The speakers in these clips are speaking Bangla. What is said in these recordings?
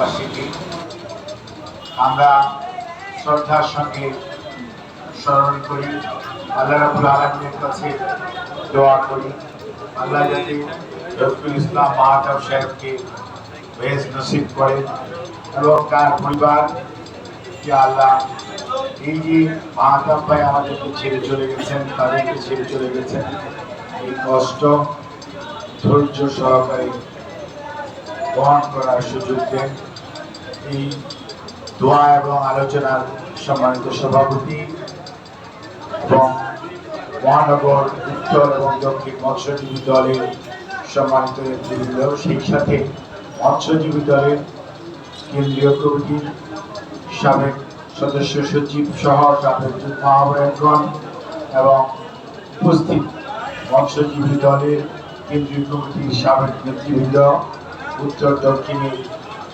দেশবাসীকে আমরা শ্রদ্ধার সঙ্গে স্মরণ করি, আল্লাহ রাবুল আলমের কাছে দোয়া করি। আল্লাহ যাতে রফিকুল ইসলাম মাহাতাব সাহেবকে বেশ নসিব করেন এবং তার পরিবার, যে আল্লাহ এই যে মাহাতাব ভাই আমাদেরকে ছেড়ে চলে গেছেন, তাদেরকে ছেড়ে চলে গেছেন, এই কষ্ট ধৈর্য সহকারে বহন করার সুযোগ দেন। এই দোয়া এবং আলোচনার সম্মানিত সভাপতি এবং মহানগর উত্তর এবং দক্ষিণ মৎস্যজীবী দলের সম্মানিত নেতৃবৃন্দ, সেই সাথে মৎস্যজীবী দলের কেন্দ্রীয় কমিটির সাবেক সদস্য সচিব সহ সাবেক যুগ্ম এবং উপস্থিত মৎস্যজীবী দলের কেন্দ্রীয় কমিটির সাবেক নেতৃবৃন্দ, উত্তর দক্ষিণে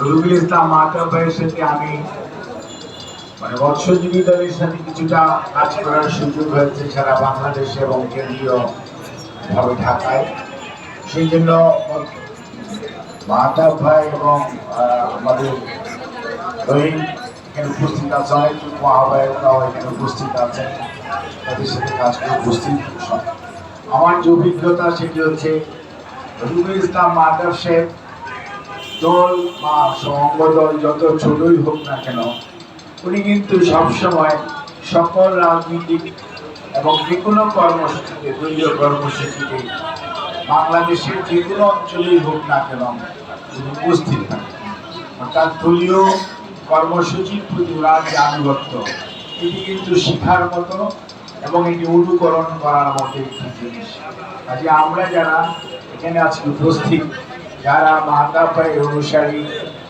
রবিউল ইসলাম মাতা ভাইয়ের সাথে আমি মানে মৎস্যজীবী দলের সাথে কিছুটা কাজ করার সুযোগ হয়েছে সারা বাংলাদেশে এবং কেন্দ্রীয় ভাবে ঢাকায়। সেই জন্য মাহতাব ভাই এবং আমাদের রহিম এখানে উপস্থিত আছে, অনেক আহ্বায়করাও এখানে উপস্থিত আছেন তাদের সাথে কাজ করে উপস্থিত আমার যে অভিজ্ঞতা সেটি হচ্ছে রবিউল ইসলাম মাহতাব সাহেব দল বা সঙ্গ দল যত ছোটই হোক না কেন, উনি কিন্তু সবসময় সকল রাজনীতিক এবং যে কোনো কর্মসূচিতে, দলীয় কর্মসূচিতে, বাংলাদেশের যে কোনো অঞ্চলেই হোক না কেন তিনি উপস্থিত থাকেন। অর্থাৎ দলীয় কর্মসূচির প্রতি ওনার যে আনুগত্য, এটি কিন্তু শিখার মতো এবং এটি অনুকরণ করার মতো একটি জিনিস। কাজে আমরা যারা এখানে আজকে উপস্থিত যারা মাতাপাই অনুসারী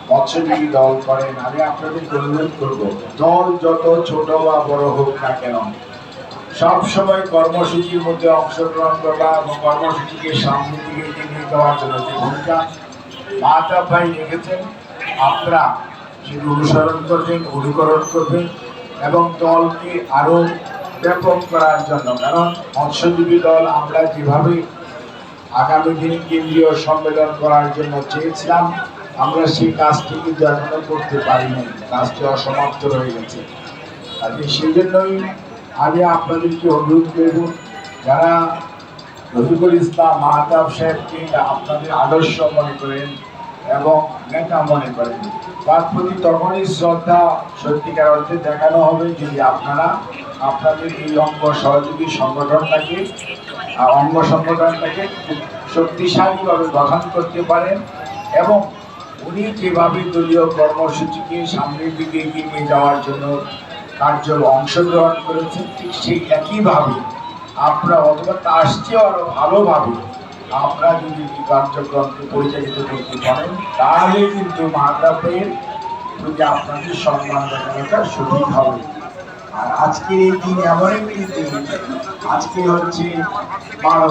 মৎস্যজীবী দল করেন আমি আপনাদের অনুরোধ করব, দল যত ছোট বা বড় হোক না কেন সব সময় কর্মসূচির মধ্যে অংশগ্রহণ করা এবং কর্মসূচিকে সামনে দিকে এগিয়ে নিয়ে যাওয়ার জন্য যে ভূমিকা মাতা ভাই রেখেছেন, আপনারা সেটি অনুসরণ করবেন, অনুকরণ করবেন এবং দলকে আরও ব্যাপক করার জন্য, কারণ মৎস্যজীবী দল আমরা যেভাবে আগামী দিনে কেন্দ্রীয় সম্মেলন করার জন্য চেয়েছিলাম। আমরা সেই কাজটি কিন্তু এখনও করতে পারিনি। কাজটি অসমাপ্ত রয়ে গেছে। কাজে সেই জন্যই আমি আপনাদেরকে অনুরোধ করব, যারা রফিকুল ইসলাম মাহতাব সাহেবকে আপনাদের আদর্শ মনে করেন এবং নেতা মনে করেন, তার প্রতি তখনই শ্রদ্ধা সত্যিকার অর্থে দেখানো হবে যদি আপনারা আপনাদের এই অঙ্গ সহযোগী সংগঠনটাকে অঙ্গ সংগঠনটাকে শক্তিশালীভাবে গঠন করতে পারেন এবং উনি যেভাবে দলীয় কর্মসূচিকে সামনের দিকে এগিয়ে নিয়ে যাওয়ার জন্য কার্য অংশগ্রহণ করেছেন, ঠিক সেই একইভাবে আপনারা অথবা তার চেয়েও আরও ভালোভাবে। আপনারা যদি এই কার্যক্রমকে পরিচালিত করতে পারেন, তাহলে কিন্তু মাতাবের প্রতি আপনাদের সম্মান দেখানোটা সঠিক হবে। আর আজকের এই দিন এমন একটি দিন, আজকে হচ্ছে বারো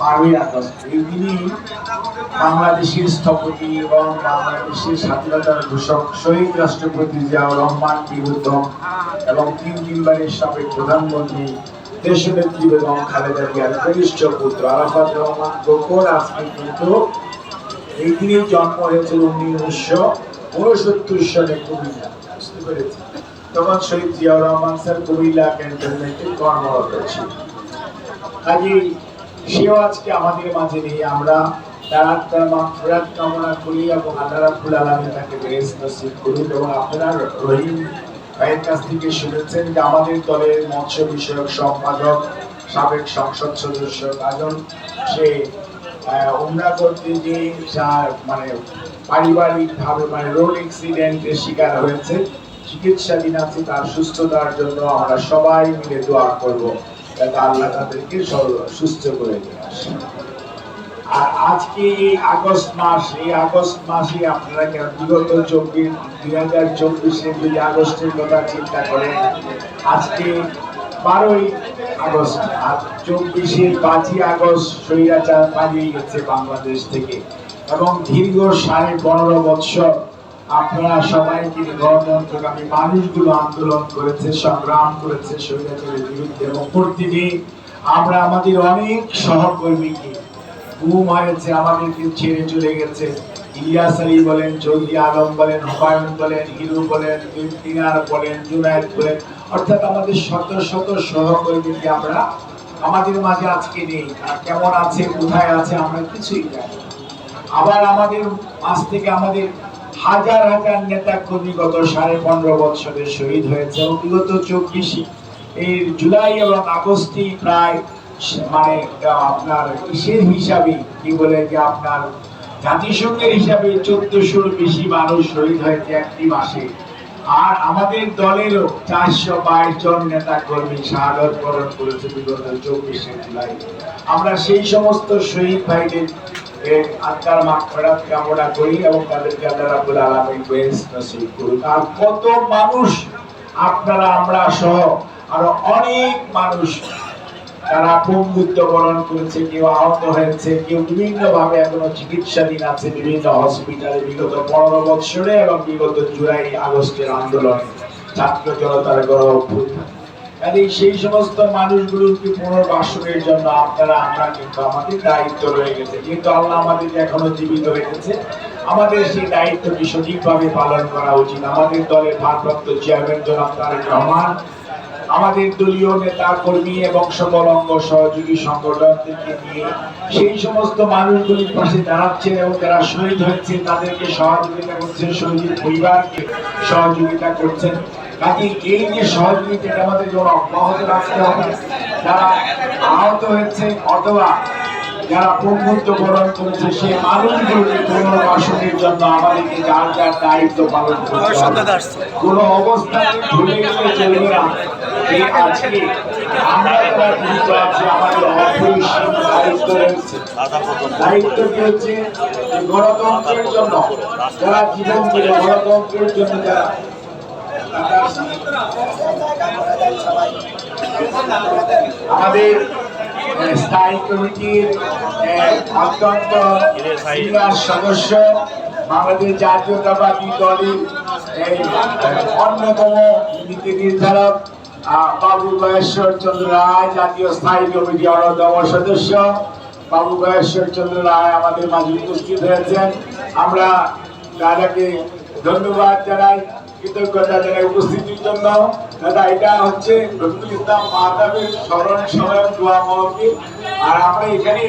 বারোই আগস্ট। এই দিনই বাংলাদেশের স্থপতি এবং বাংলাদেশের স্বাধীনতার ঘোষক শহীদ রাষ্ট্রপতি জিয়াউর রহমান বিরুদ্ধম এবং তিন তিনবারের সাবেক প্রধানমন্ত্রী, দেশনেত্রী বেগম খালেদা জিয়ার কনিষ্ঠ পুত্র আরাফাত রহমান গোকর আজকে কিন্তু এই দিনেই জন্ম হয়েছিল উনিশশো উনসত্তর সালে কুমিল্লা। বুঝতে পেরেছি তখন শহীদ জিয়াউর রহমান স্যার কুমিল্লা ক্যান্টনমেন্টে কর্মরত ছিল কাজেই সেও আজকে আমাদের মাঝে নেই। আমরা তার আত্মার মাফরাত কামনা করি এবং আল্লাহ রাব্বুল আলামিন তাকে বেশ নসিব করুন এবং আপনারা রহিম ভাইয়ের কাছ থেকে শুনেছেন যে আমাদের দলের মৎস্য বিষয়ক সম্পাদক, সাবেক সংসদ সদস্য সে উমরা করতে যে যার মানে পারিবারিক ভাবে মানে রোড অ্যাক্সিডেন্টের শিকার হয়েছে। চিকিৎসাধীন আছে, তার সুস্থতার জন্য আমরা সবাই মিলে দোয়া করব যাতে আল্লাহ তাদেরকে সুস্থ করে নিয়ে আসে। আর আজকে এই আগস্ট মাস, এই আগস্ট মাসে আপনারা কেন বিগত চব্বিশ, দুই হাজার চব্বিশে যদি আগস্টের কথা চিন্তা করেন, আজকে বারোই আগস্ট, আর চব্বিশে পাঁচই আগস্ট স্বৈরাচার পালিয়ে গেছে বাংলাদেশ থেকে। এবং দীর্ঘ সাড়ে পনেরো বৎসর আপনারা সবাই তিনি গণতন্ত্রকামী মানুষগুলো আন্দোলন করেছে, সংগ্রাম করেছে, স্বৈরাচারের বিরুদ্ধে। এবং প্রতিদিন আমরা আমাদের অনেক সহকর্মীকে গুম হয়েছে আমাদেরকে ছেড়ে চলে গেছে। ইলিয়াস আলী বলেন আলম বলেন, হুমায়ুন বলেন, হিরু বলেন বলেন, জুনায়েদ বলেন। অর্থাৎ আমাদের শত শত সহকর্মীকে আমরা আমাদের মাঝে আজকে নেই? আর কেমন আছে, কোথায় আছে, আমরা কিছুই জানি আবার আমাদের মাঝ থেকে আমাদের হাজার হাজার নেতা কর্মী গত সাড়ে পনেরো বছরে শহীদ হয়েছে। বিগত চব্বিশে এই জুলাই এবং আগস্টে প্রায় মানে আপনার কিসের হিসাবে, কি বলে যে আপনার জাতিসংঘের হিসাবে চোদ্দশোর বেশি মানুষ শহীদ হয়েছে একটি মাসে। আর আমাদের দলেরও চারশো বাইশ জন নেতা কর্মী শাহাদত বরণ করেছে বিগত চব্বিশে জুলাই। আমরা সেই সমস্ত শহীদ ভাইদের কামনা করি এবং তাদেরকে আল্লাহ রাব্বুল আলামিন নসিব করুন আর কত মানুষ আপনারা, আমরা সহ আরও অনেক মানুষ তারা পঙ্গুত্ব বরণ করেছে, কেউ আহত হয়েছে, কেউ বিভিন্ন ভাবে এখনও চিকিৎসাধীন আছে, বিভিন্ন হসপিটালে বিগত পনেরো বৎসরে এবং বিগত জুলাই আগস্টের আন্দোলনে ছাত্র জনতার অভ্যুত্থান কাজেই সেই সমস্ত মানুষগুলোকে পুনর্বাসনের জন্য আপনারা, আমরা কিন্তু আমাদের দায়িত্ব রয়ে গেছে। যেহেতু আল্লাহ এখনও জীবিত রেখেছে, আমাদের সেই দায়িত্বটি সঠিকভাবে পালন করা উচিত। আমাদের দলের ভারপ্রাপ্ত চেয়ারম্যান জনাব তারেক রহমান, আমাদের দলীয় নেতা, কর্মী এবং সকল অঙ্গ সহযোগী নিয়ে সেই সমস্ত মানুষগুলির পাশে দাঁড়াচ্ছেন এবং যারা শহীদ হয়েছে তাদেরকে সহযোগিতা করছেন শহীদের পরিবারকে সহযোগিতা করছেন। কাজে এই যে সহযোগিতা আমাদের জন্য অব্যাহত রাখতে হবে? যারা আহত হয়েছে অথবা যারা পঙ্গুত্ব বরণ করেছে সেই মানুষগুলোকে পুনর্বাসনের জন্য আমাদেরকে যার যার দায়িত্ব পালন করতে কোনো অবস্থায় ভুলে গেলে চলবে না। যে আজকে আমরা যারা জীবিত আছি আমাদের অপরিসীম দায়িত্ব রয়েছে। দায়িত্বটি হচ্ছে? গণতন্ত্রের জন্য যারা জীবন গণতন্ত্রের জন্য যারা আমাদের স্থায়ী কমিটির অত্যন্ত সিনিয়র সদস্য বাংলাদেশ জাতীয়তাবাদী দলের অন্যতম নীতি নির্ধারক বাবু গয়েশ্বর চন্দ্র রায়, জাতীয় স্থায়ী কমিটি অন্যতম সদস্য বাবু গয়েশ্বর চন্দ্র রায় আমাদের মাঝে উপস্থিত হয়েছেন। আমরা দাদাকে ধন্যবাদ জানাই। কৃতজ্ঞতা উপস্থিতির জন্য। দাদা, এটা হচ্ছে রফিকুল ইসলাম মাহতাবের স্মরণ সময় দোয়া মহকিল আর আমরা এখানে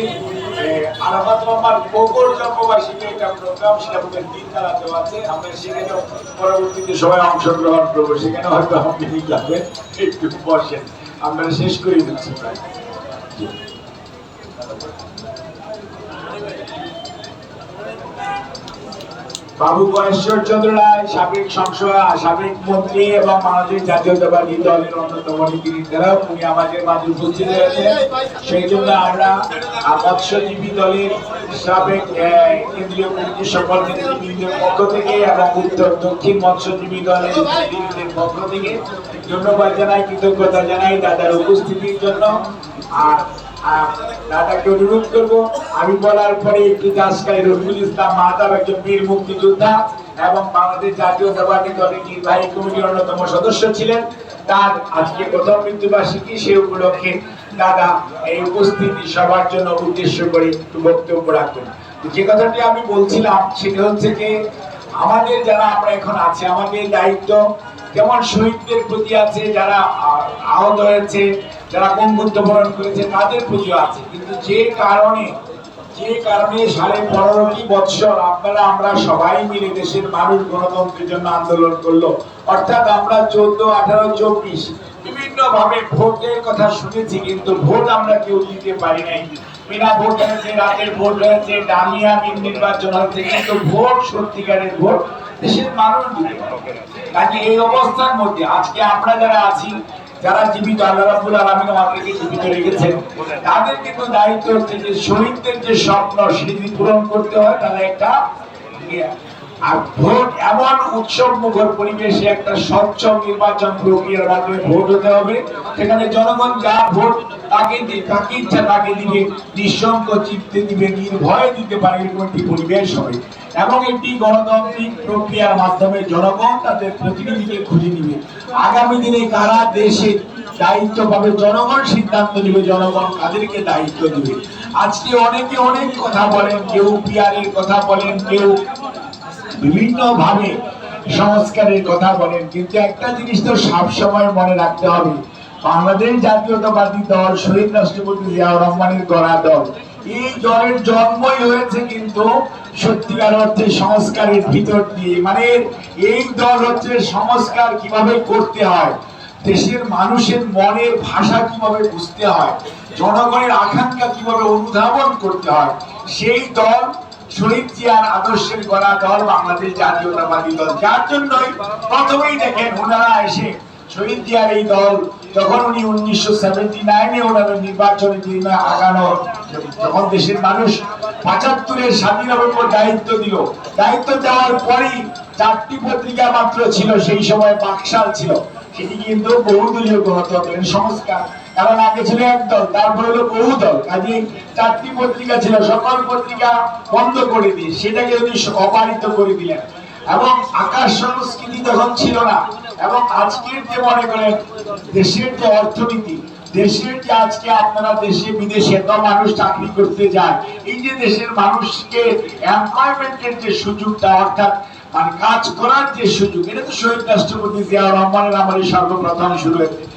আরাফাত মামার কোকর প্রোগ্রাম সেটা আমাদের আছে। আমরা পরবর্তীতে সবাই অংশগ্রহণ করব। সেখানে হয়তো আপনি যাবেন একটু বসেন। আমরা শেষ করে দিচ্ছি। বাবু গণেশ্বর চন্দ্র রায়, সাবেক সংসদ, সাবেক মন্ত্রী এবং বাংলাদেশ জাতীয়তাবাদী দলের অন্যতম নীতি নির্ধারক উনি আমাদের মাঝে উপস্থিত হয়েছেন সেই জন্য আমরা মৎস্যজীবী দলের সাবেক কেন্দ্রীয় কমিটি সকল নেতৃবৃন্দের পক্ষ থেকে এবং উত্তর দক্ষিণ মৎস্যজীবী দলের নেতৃবৃন্দের পক্ষ থেকে ধন্যবাদ জানাই, কৃতজ্ঞতা জানাই দাদার উপস্থিতির জন্য। আর আমি বলার পরে একটি ইসলাম একজন বীর মুক্তিযোদ্ধা এবং বাংলাদেশ দলের নির্বাহী কমিটির অন্যতম সদস্য ছিলেন। তার আজকে প্রথম মৃত্যুবার্ষিকী সে উপলক্ষে দাদা এই উপস্থিতি সবার জন্য উদ্দেশ্য করে বক্তব্য রাখবেন। যে কথাটি আমি বলছিলাম সেটা হচ্ছে যে আমাদের যারা আমরা এখন আছি, আমাদের দায়িত্ব যেমন শহীদদের প্রতি আছে, যারা আহত হয়েছে যারা বঙ্গুত্ব বরণ করেছে তাদের প্রতিও আছে। কিন্তু যে কারণে যে কারণে সাড়ে পনেরোটি বৎসর আপনারা, আমরা সবাই মিলে দেশের মানুষ গণতন্ত্রের জন্য আন্দোলন করল। অর্থাৎ আমরা চোদ্দ, আঠারো, চব্বিশ বিভিন্ন ভাবে ভোটের কথা শুনেছি, কিন্তু ভোট আমরা কেউ দিতে পারি নাই। বিনা ভোট হয়েছে, রাতের ভোট হয়েছে ডামিয়া নির্বাচন হয়েছে, কিন্তু ভোট, সত্যিকারের ভোট দেশের মানুষ দিতে পারে। কাজে এই অবস্থার মধ্যে আজকে আমরা যারা আছি যারা জীবিত আল্লাহ রাবুল আলমিন আমাদেরকে জীবিত রেখেছেন তাদের কিন্তু দায়িত্ব হচ্ছে যে শহীদদের যে স্বপ্ন সেটি পূরণ করতে হয় তাহলে একটা ইয়ে, আর ভোট এমন উৎসব মুখর পরিবেশে একটা স্বচ্ছ নির্বাচন প্রক্রিয়ার মাধ্যমে ভোট হতে হবে। সেখানে জনগণ যা ভোট তাকে তাকে ইচ্ছা তাকে দিবে নিঃসঙ্ক চিত্তে দিবে, নির্ভয়ে দিতে পারে এরকম একটি পরিবেশ হবে। এবং একটি গণতান্ত্রিক প্রক্রিয়ার মাধ্যমে জনগণ তাদের প্রতিনিধিকে খুঁজে নিবে। আগামী দিনে কারা দেশে দায়িত্ব পাবে জনগণ সিদ্ধান্ত নিবে, জনগণ তাদেরকে দায়িত্ব দিবে? আজকে অনেকে অনেক কথা বলেন, কেউ পিয়ারের কথা বলেন, কেউ বিভিন্ন ভাবে সংস্কারের কথা বলেন, কিন্তু একটা জিনিস তো সবসময় মনে রাখতে হবে। বাংলাদেশ জাতীয়তাবাদী দল, শহীদ রাষ্ট্রপতি জিয়াউর রহমানের গড়া দল, এই দলের জন্মই হয়েছে কিন্তু সত্যিকার অর্থে সংস্কারের ভিতর দিয়ে। মানে এই দল হচ্ছে সংস্কার কীভাবে করতে হয়, দেশের মানুষের মনের ভাষা কীভাবে বুঝতে হয়, জনগণের আকাঙ্ক্ষা কীভাবে অনুধাবন করতে হয়, সেই দল শহীদ জিয়ার আদর্শের গড়া দল বাংলাদেশ জাতীয়তাবাদী দল। যার জন্যই প্রথমেই দেখেন ওনারা এসে শহীদ জিয়ার এই দল, যখন উনি উনিশশো সেভেন্টি নাইনে ওনারা নির্বাচনে তিনি আগানো, যখন দেশের মানুষ পঁচাত্তরের স্বাধীনতার উপর দায়িত্ব দিল। দায়িত্ব দেওয়ার পরেই চারটি পত্রিকা মাত্র ছিল, সেই সময় বাকশাল ছিল। সেটি কিন্তু বহুদলীয় গণতন্ত্রের সংস্কার। কারণ আগে ছিল এক দল, তারপর হলো বহু দল। কাজে চারটি পত্রিকা ছিল, সকল পত্রিকা বন্ধ করে দিয়ে সেটাকে উনি অপারিত করে দিলেন। এবং আকাশ সংস্কৃতি তখন ছিল না। এবং আজকের যে মনে করেন, দেশের যে অর্থনীতি, দেশের যে আজকে আপনারা দেশে, বিদেশে এত মানুষ চাকরি করতে যায়, এই যে দেশের মানুষকে এমপ্লয়মেন্টের যে সুযোগটা, অর্থাৎ মানে কাজ করার যে সুযোগ, এটা তো শহীদ রাষ্ট্রপতি জিয়াউর রহমানের আমলে সর্বপ্রথম শুরু হয়েছে।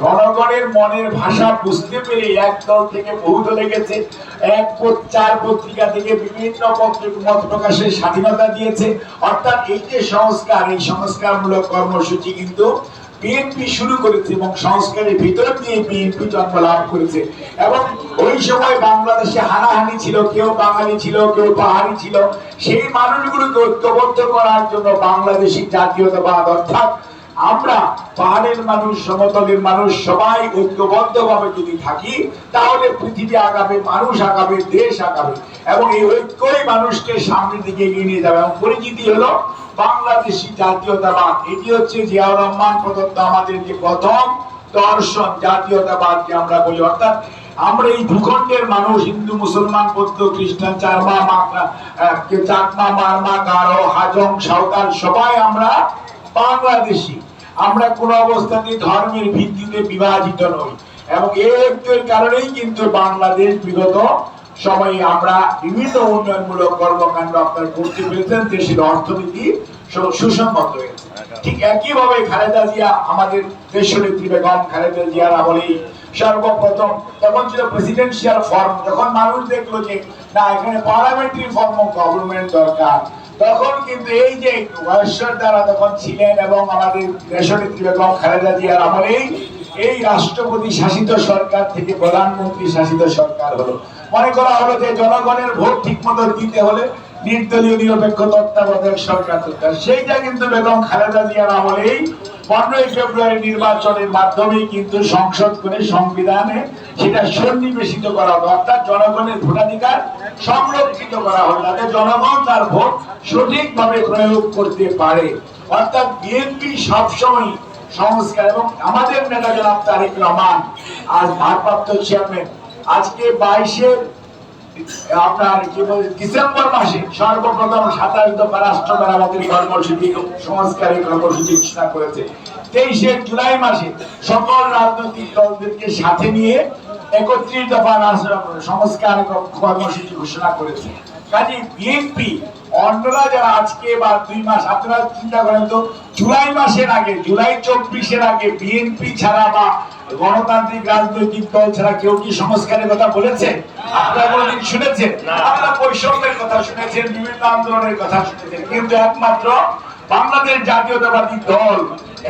জনগণের মনের ভাষা বুঝতে পেরে এক দল থেকে বহু দলে গেছে এক চার পত্রিকা থেকে বিভিন্ন পত্র- মত প্রকাশের স্বাধীনতা দিয়েছে। অর্থাৎ এই যে সংস্কার, এই সংস্কারমূলক কর্মসূচি কিন্তু বিএনপি শুরু করেছে এবং সংস্কারের ভিতর দিয়ে বিএনপি জন্ম লাভ করেছে। এবং ওই সময় বাংলাদেশে হানাহানি ছিল, কেউ বাঙালি ছিল, কেউ পাহাড়ি ছিল। সেই মানুষগুলোকে ঐক্যবদ্ধ করার জন্য বাংলাদেশি জাতীয়তাবাদ অর্থাৎ আমরা পাহাড়ের মানুষ, সমতলের মানুষ, সবাই ঐক্যবদ্ধ ভাবে যদি থাকি, তাহলে পৃথিবী আগাবে মানুষ আগাবে দেশ আগাবে এবং এই ঐক্যই মানুষকে সামনের দিকে এগিয়ে নিয়ে যাবে। এবং পরিচিতি হলো বাংলাদেশি জাতীয়তাবাদ। এটি হচ্ছে জিয়াউর রহমান প্রদত্ত আমাদের যে প্রথম দর্শন জাতীয়তাবাদকে আমরা বলি। অর্থাৎ আমরা এই ভূখণ্ডের মানুষ, হিন্দু, মুসলমান, বৌদ্ধ, খ্রিস্টান, চারমা চাকমা, মারমা, গারো, হাজং, সাঁওতাল, সবাই আমরা বাংলাদেশি। আমরা কোন অবস্থাতে ধর্মের ভিত্তিতে বিভাজিত নই। এবং ঐক্যের কারণেই কিন্তু বাংলাদেশ বিগত সময়ে আমরা বিভিন্ন উন্নয়নমূলক কর্মকাণ্ড আপনার করতে পেরেছেন, দেশের অর্থনীতি সুসংগত হয়েছে। ঠিক একইভাবে খালেদা জিয়া আমাদের দেশনেত্রী বেগম খালেদা জিয়ার আমলেই সর্বপ্রথম তখন ছিল প্রেসিডেন্সিয়াল ফর্ম যখন মানুষ দেখল যে, না, এখানে পার্লামেন্টারি ফর্ম গভর্নমেন্ট দরকার। তখন কিন্তু এই যে ওয়াশ্বর দ্বারা তখন ছিলেন এবং আমাদের দেশনেত্রী বেগম খালেদা জিয়ার আমলেই এই রাষ্ট্রপতি শাসিত সরকার থেকে প্রধানমন্ত্রী শাসিত সরকার হলো। মনে করা হলো যে জনগণের ভোট ঠিক মতো দিতে হলে নির্দলীয় নিরপেক্ষ তত্ত্বাবধায়ক সরকার দরকার। সেইটা কিন্তু বেগম খালেদা জিয়ার আমলেই পনেরোই ফেব্রুয়ারি নির্বাচনের মাধ্যমে কিন্তু সংসদ করে সংবিধানে সেটা সন্নিবেশিত করা হলো অর্থাৎ জনগণের ভোটাধিকার সংরক্ষিত করা হলো যাতে জনগণ তার ভোট সঠিকভাবে প্রয়োগ করতে পারে। অর্থাৎ বিএনপি সবসময় সংস্কার এবং আমাদের নেতা জনাব তারেক রহমান, আজ ভারপ্রাপ্ত চেয়ারম্যান, আজকে বাইশে আপনার কি বলে, ডিসেম্বর মাসে সর্বপ্রথম সাতাশ দফা রাষ্ট্র মেরামতির কর্মসূচি, সংস্কারের কর্মসূচি ঘোষণা করেছে। তেইশে জুলাই মাসে সকল রাজনৈতিক দলদেরকে সাথে নিয়ে একত্রিশ দফা সংস্কার কর্মসূচি ঘোষণা করেছে। কাজে বিএনপি, অন্যরা যারা আজকে বা দুই মাস আপনারা চিন্তা করেন তো, জুলাই মাসের আগে, জুলাই চব্বিশের আগে বিএনপি ছাড়া বা গণতান্ত্রিক রাজনৈতিক দল ছাড়া কেউ কি সংস্কারের কথা বলেছে? আপনারা কোনদিন শুনেছেন? আপনারা বৈষম্যের কথা শুনেছেন বিভিন্ন আন্দোলনের কথা শুনেছেন। কিন্তু একমাত্র বাংলাদেশ জাতীয়তাবাদী দল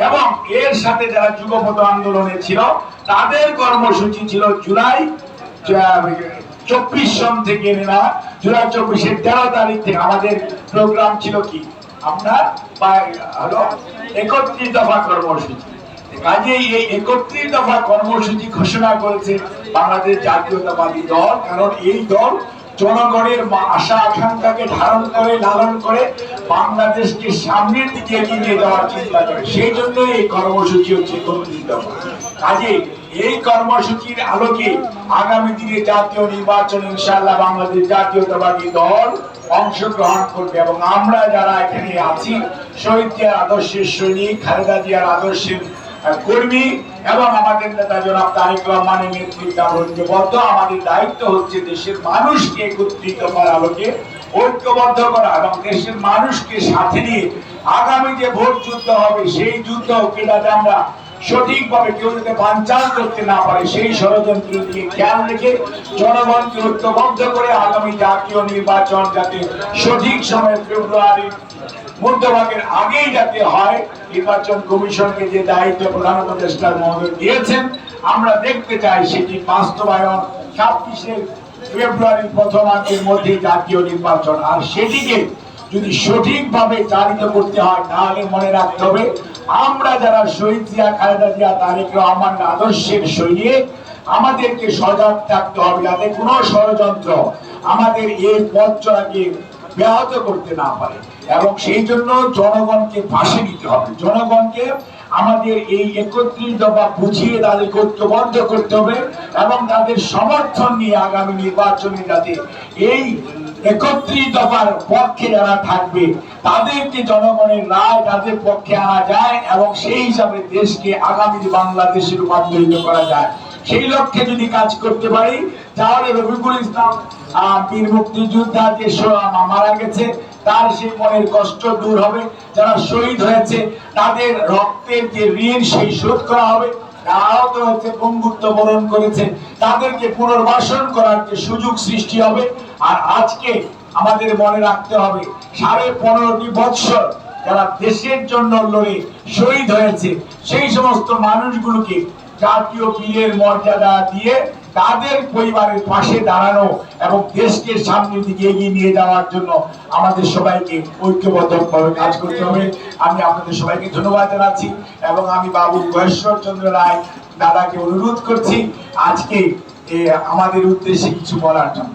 এবং এর সাথে যারা যুগপথ আন্দোলনে ছিল তাদের কর্মসূচি ছিল জুলাই চব্বিশ সন থেকে না জুলাই চব্বিশের তেরো তারিখ থেকে। আমাদের প্রোগ্রাম ছিল কি? আপনার হলো একত্রিশ দফা কর্মসূচি। কাজেই এই একত্রিশ দফা কর্মসূচি ঘোষণা করেছে বাংলাদেশ জাতীয়তাবাদী দল। কারণ এই দল জনগণের আশা, আকাঙ্ক্ষাকে ধারণ করে, লালন করে বাংলাদেশকে সামনের দিকে এগিয়ে নিয়ে যাওয়ার চিন্তা করে। সেই জন্য এই কর্মসূচি হচ্ছে একত্রিশ দফা কাজে এই কর্মসূচির আলোকে আগামী দিনে জাতীয় নির্বাচন, ইনশাআল্লাহ বাংলাদেশ জাতীয়তাবাদী দল অংশগ্রহণ করবে এবং আমরা যারা এখানে আছি, শহীদ জিয়ার আদর্শের সৈনিক, খালেদা জিয়ার আদর্শের কর্মী এবং আমাদের নেতা জনাব তারেক রহমানের নেতৃত্বে আমাদের দায়িত্ব হচ্ছে দেশের মানুষকে একত্রিত করা আলোকে ঐক্যবদ্ধ করা এবং দেশের মানুষকে সাথে নিয়ে আগামী যে ভোট যুদ্ধ হবে, সেই যুদ্ধকে যাতে আমরা সঠিকভাবে কেউ যাতে বানচাল করতে না পারে, সেই ষড়যন্ত্র দিয়ে খেয়াল রেখে জনগণকে ঐক্যবদ্ধ করে আগামী জাতীয় নির্বাচন যাতে সঠিক সময়ে ফেব্রুয়ারি মধ্যভাগের আগেই যাতে হয়, নির্বাচন কমিশনকে যে দায়িত্ব প্রধান উপদেষ্টার মহোদয় দিয়েছেন, আমরা দেখতে চাই সেটি বাস্তবায়ন। ছাব্বিশে ফেব্রুয়ারি প্রথমার্ধের মধ্যে জাতীয় নির্বাচন, আর সেটিকে যদি সঠিকভাবে চালিত করতে হয়, তাহলে মনে রাখতে হবে, আমরা যারা শহীদ জিয়া, খালেদা জিয়া, তারেক রহমান আদর্শের সৈনিক, আমাদেরকে সজাগ থাকতে হবে, যাতে কোনো ষড়যন্ত্র আমাদের এই পথ চলাকে ব্যাহত করতে না পারে। এবং সেই জন্য জনগণকে পাশে নিতে হবে। জনগণকে আমাদের এই একত্রিশ দফা বুঝিয়ে তাদেরকে ঐক্যবদ্ধ করতে হবে এবং তাদের সমর্থন নিয়ে আগামী নির্বাচনে যাতে এই একত্রিশ দফার পক্ষে যারা থাকবে, তাদেরকে জনগণের রায় তাদের পক্ষে আনা যায় এবং সেই হিসাবে দেশকে আগামী বাংলাদেশে রূপান্তরিত করা যায়, সেই লক্ষ্যে যদি কাজ করতে পারি, তাহলে রফিকুল ইসলাম বীর মুক্তিযোদ্ধা যে মারা গেছে। তার সেই মনের কষ্ট দূর হবে। যারা শহীদ হয়েছে, তাদের রক্তের যে ঋণ, সেই শোধ করা হবে। বরণ করেছে। তাদেরকে পুনর্বাসন করার যে সুযোগ সৃষ্টি হবে। আর আজকে আমাদের মনে রাখতে হবে, সাড়ে পনেরোটি বৎসর যারা দেশের জন্য লড়ে শহীদ হয়েছে, সেই সমস্ত মানুষগুলোকে জাতীয় বীরের মর্যাদা দিয়ে তাদের পরিবারের পাশে দাঁড়ানো এবং দেশকে সামনের দিকে এগিয়ে নিয়ে যাওয়ার জন্য আমাদের সবাইকে ঐক্যবদ্ধভাবে কাজ করতে হবে। আমি আপনাদের সবাইকে ধন্যবাদ জানাচ্ছি এবং আমি বাবু মহেশ্বর চন্দ্র রায় দাদাকে অনুরোধ করছি আজকে আমাদের উদ্দেশ্যে কিছু বলার জন্য।